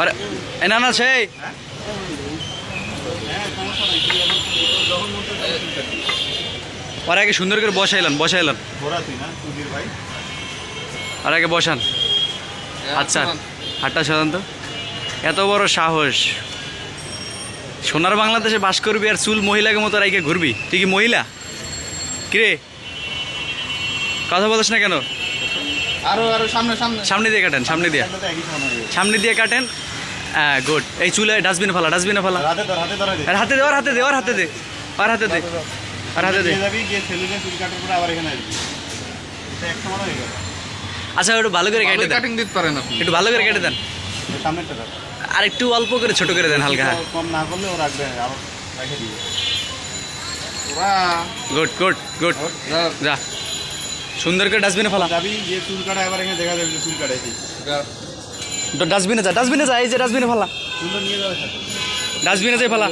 আরে না না সেই। ওর আগে সুন্দর করে বসাইলাম বসাইলাম ঘোরা তুই না আর আগে বসান। আচ্ছা হাটটা সাধারণত এত বড় সাহস। সোনার বাংলাদেশে বাস করবি আর চুল মহিলাকে মতো রাইকে ঘুরবি। তুই কি মহিলা? কিরে? কথা বলিস না কেন? আরও আরও সামনে সামনে। সামনে দিয়ে কাটেন সামনে দিয়ে। সামনে হয়ে দিয়ে কাটেন। হ্যাঁ গুড এই চুলে ডাস্টবিনে ফালা ডাস্টবিনে ফালা। হাতে ধর হাতে ধরা দে হাতে দে ওর হাতে দে ওর হাতে দে আর হাতে দে আর হাতে দে। আচ্ছা একটু ভালো করে কেটে দেন। একটু ভালো করে কেটে দেন। আর একটু অল্প করে ছোট করে দেন হালকা। কম না করলে ও রাখবে আবার রেখে দিবে। গুড গুড গুড যা। সুন্দর করে ডাস্টবিনে ফেলা। যাবি যে চুল কাটা এবার এখানে দেখা যাবে চুল কাটাইছি যা। ডাস্টবিনে যা ডাস্টবিনে যা এই যে ডাস্টবিনে ফেলা। সুন্দর নিয়ে যাবে। ডাস্টবিনে যাই ফালা।